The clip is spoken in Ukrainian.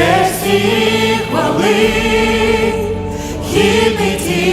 честі хвали, гідний ті.